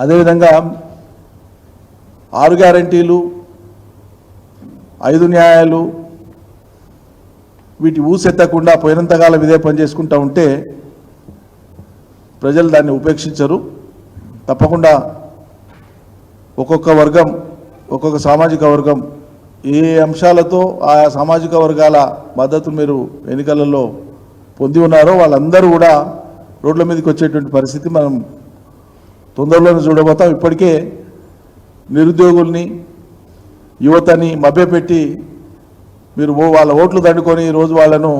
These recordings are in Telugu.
అదేవిధంగా ఆరు గ్యారంటీలు ఐదు న్యాయాలు వీటి ఊసెత్తకుండా పోయినంతకాలం ఇదే పని చేసుకుంటూ ఉంటే ప్రజలు దాన్ని ఉపేక్షించరు. తప్పకుండా ఒక్కొక్క వర్గం ఒక్కొక్క సామాజిక వర్గం ఏ అంశాలతో ఆయా సామాజిక వర్గాల మద్దతు మీరు ఎన్నికలలో పొంది ఉన్నారో వాళ్ళందరూ కూడా రోడ్ల మీదకి వచ్చేటువంటి పరిస్థితి మనం తొందరలోనే చూడబోతాం. ఇప్పటికే నిరుద్యోగుల్ని యువతని మభ్యపెట్టి మీరు వాళ్ళ ఓట్లు దండుకొని ఈరోజు వాళ్ళను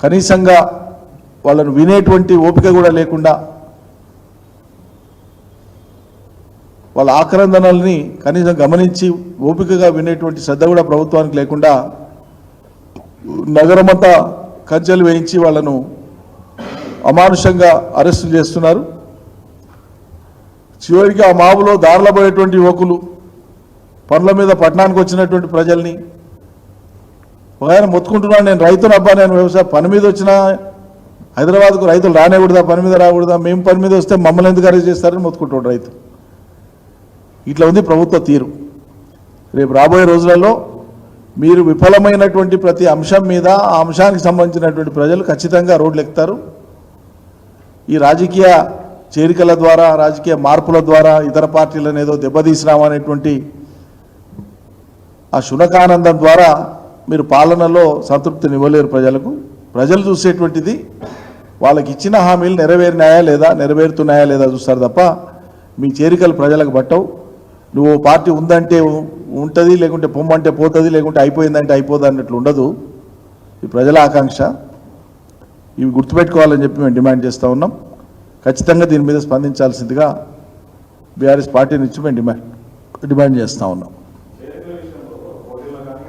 కనీసంగా వాళ్ళను వినేటువంటి ఓపిక కూడా లేకుండా వాళ్ళ ఆక్రందనల్ని కనీసం గమనించి ఓపికగా వినేటువంటి శ్రద్ధ కూడా ప్రభుత్వానికి లేకుండా నగరమంతా కంచెలు వేయించి వాళ్ళను అమానుషంగా అరెస్టులు చేస్తున్నారు. చివరికి ఆ మాబులో దారిలో పోయేటువంటి యువకులు పనుల మీద పట్టణానికి వచ్చినటువంటి ప్రజల్ని ఒక ఆయన మొత్తుకుంటున్నాను నేను రైతును అబ్బా నేను వ్యవసాయ పని మీద వచ్చిన హైదరాబాద్కు రైతులు రానేకూడదా పని మీద రాకూడదా మేము పని మీద వస్తే మమ్మల్ని ఎందుకు అరెస్ట్ చేస్తారని మొత్తుకుంటాడు రైతు. ఇట్లా ఉంది ప్రభుత్వ తీరు. రేపు రాబోయే రోజులలో మీరు విఫలమైనటువంటి ప్రతి అంశం మీద ఆ అంశానికి సంబంధించినటువంటి ప్రజలు ఖచ్చితంగా రోడ్లు ఎక్కుతారు ఈ రాజకీయ చేరికల ద్వారా రాజకీయ మార్పుల ద్వారా ఇతర పార్టీలను ఏదో దెబ్బతీసినామనేటువంటి ఆ శునకానందం ద్వారా మీరు పాలనలో సంతృప్తిని ఇవ్వలేరు ప్రజలకు. ప్రజలు చూసేటువంటిది వాళ్ళకి ఇచ్చిన హామీలు నెరవేరినాయా లేదా నెరవేరుతున్నాయా లేదా చూస్తారు తప్ప మీ చేరికలు ప్రజలకు పట్టవు. నువ్వు పార్టీ ఉందంటే ఉంటుంది లేకుంటే పొమ్మంటే పోతుంది లేకుంటే అయిపోయిందంటే అయిపోదు అన్నట్లు ఉండదు. ఈ ప్రజల ఆకాంక్ష. ఇవి గుర్తుపెట్టుకోవాలని చెప్పి మేము డిమాండ్ చేస్తూ ఉన్నాం. ఖచ్చితంగా దీని మీద స్పందించాల్సిందిగా బీఆర్ఎస్ పార్టీ నుంచి మేము డిమాండ్ డిమాండ్ చేస్తూ ఉన్నాం.